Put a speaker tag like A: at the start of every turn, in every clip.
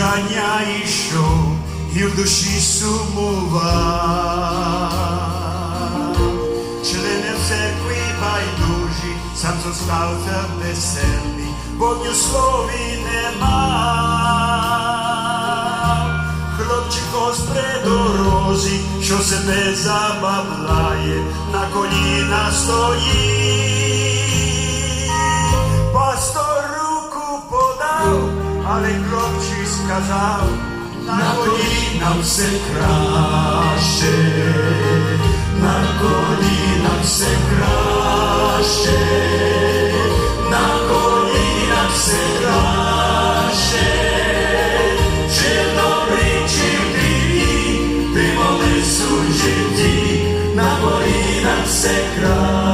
A: зібрання ішов і в душі сумував. Члени церкви байдужі, сам зостався веселий, бо в слові нема. Хлопчик ось дорозі, що себе забавляє, на коліна стоїть. Але хлопчик сказав, на коліна все краще, на коліна все краще, на коліна все краще. Чи добрий, чи гріх, ти молись у житті, на колінах все краще.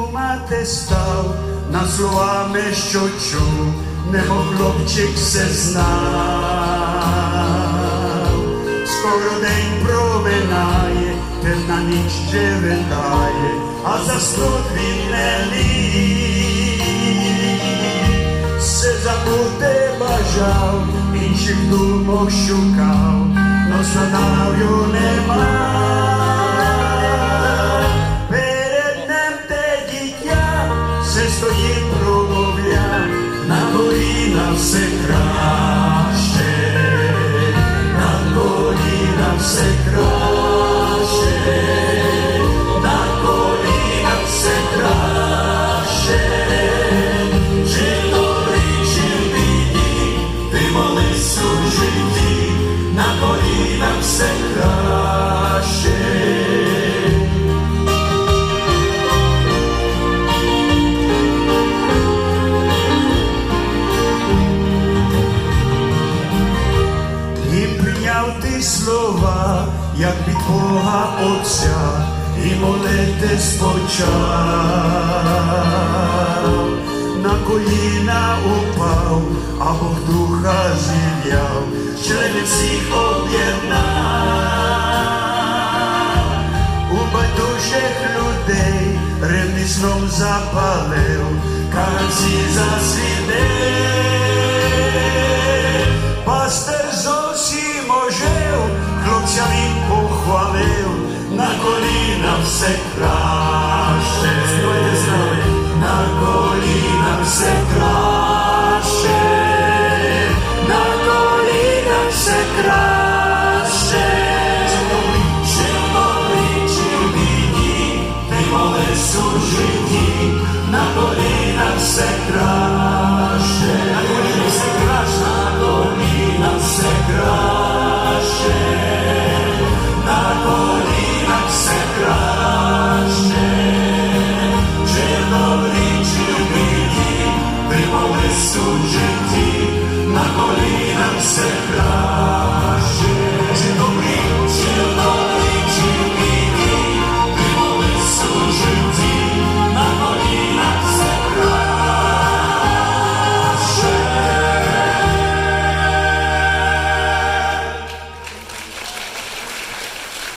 A: Думати став над словами, що чув, немо хлопчик все знав. Скоро день проминає, темна ніч витає, а заснуть він не ліг. Все забути бажав, інших думок шукав, но сценарію нема. Коліна все як від Бога Отця, і молити спочав, на коліна упав, а Бог духа зів'яв, членів всіх об'єднав, у байдужих людей ревний сном запалив, канці засвітив. Пастир зовсім хлопця він похвалив, на коліна все краще, на коліна все краще, на коліна все краще, чи чи в біді, ти молись у житті, на коліна все краще, ти молись